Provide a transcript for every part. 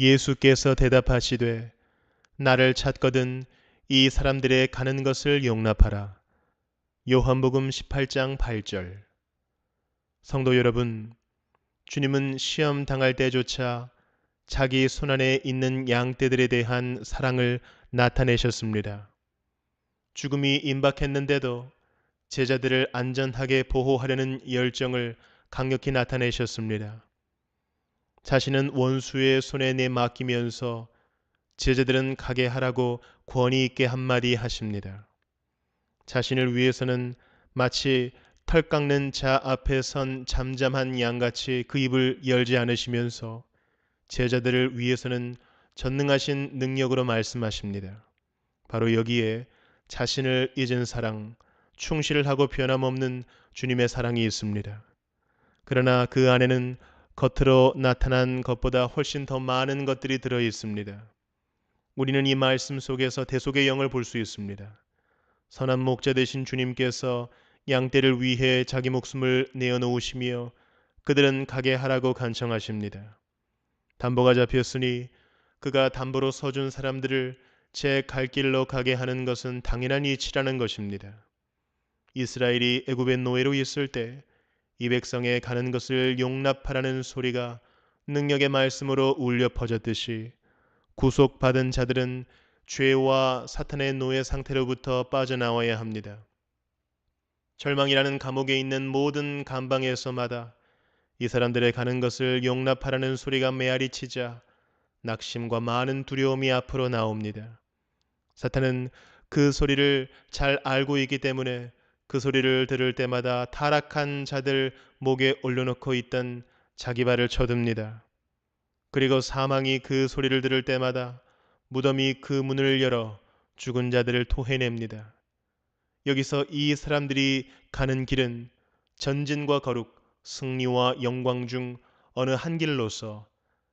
예수께서 대답하시되 나를 찾거든 이 사람들의 가는 것을 용납하라. 요한복음 18장 8절. 성도 여러분, 주님은 시험 당할 때조차 자기 손안에 있는 양떼들에 대한 사랑을 나타내셨습니다. 죽음이 임박했는데도 제자들을 안전하게 보호하려는 열정을 강력히 나타내셨습니다. 자신은 원수의 손에 내맡기면서 제자들은 가게 하라고 권위 있게 한마디 하십니다. 자신을 위해서는 마치 털 깎는 자 앞에 선 잠잠한 양같이 그 입을 열지 않으시면서 제자들을 위해서는 전능하신 능력으로 말씀하십니다. 바로 여기에 자신을 잊은 사랑, 충실하고 변함없는 주님의 사랑이 있습니다. 그러나 그 안에는 겉으로 나타난 것보다 훨씬 더 많은 것들이 들어 있습니다. 우리는 이 말씀 속에서 대속의 영을 볼 수 있습니다. 선한 목자 되신 주님께서 양떼를 위해 자기 목숨을 내어놓으시며 그들은 가게 하라고 간청하십니다. 담보가 잡혔으니 그가 담보로 서준 사람들을 제 갈 길로 가게 하는 것은 당연한 이치라는 것입니다. 이스라엘이 애굽의 노예로 있을 때 이 백성에 가는 것을 용납하라는 소리가 능력의 말씀으로 울려 퍼졌듯이 구속받은 자들은 죄와 사탄의 노예 상태로부터 빠져나와야 합니다. 절망이라는 감옥에 있는 모든 감방에서마다 이 사람들의 가는 것을 용납하라는 소리가 메아리 치자 낙심과 많은 두려움이 앞으로 나옵니다. 사탄은 그 소리를 잘 알고 있기 때문에 그 소리를 들을 때마다 타락한 자들 목에 올려놓고 있던 자기 발을 쳐듭니다. 그리고 사망이 그 소리를 들을 때마다 무덤이 그 문을 열어 죽은 자들을 토해냅니다. 여기서 이 사람들이 가는 길은 전진과 거룩, 승리와 영광 중 어느 한 길로서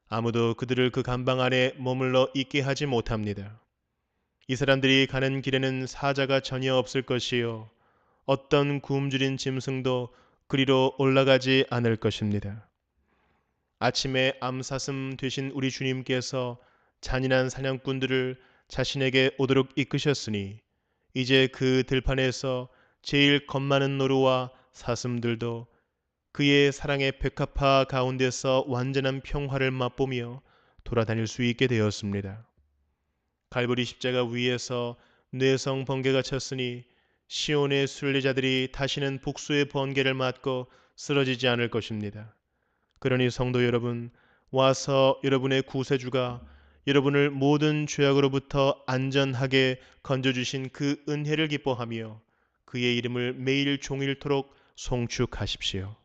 아무도 그들을 그 감방 안에 머물러 있게 하지 못합니다. 이 사람들이 가는 길에는 사자가 전혀 없을 것이요. 어떤 굶주린 짐승도 그리로 올라가지 않을 것입니다. 아침에 암사슴 되신 우리 주님께서 잔인한 사냥꾼들을 자신에게 오도록 이끄셨으니 이제 그 들판에서 제일 겁많은 노루와 사슴들도 그의 사랑의 백합화 가운데서 완전한 평화를 맛보며 돌아다닐 수 있게 되었습니다. 갈보리 십자가 위에서 뇌성 번개가 쳤으니 시온의 순례자들이 다시는 복수의 번개를 맞고 쓰러지지 않을 것입니다. 그러니 성도 여러분, 와서 여러분의 구세주가 여러분을 모든 죄악으로부터 안전하게 건져주신 그 은혜를 기뻐하며 그의 이름을 매일 종일토록 송축하십시오.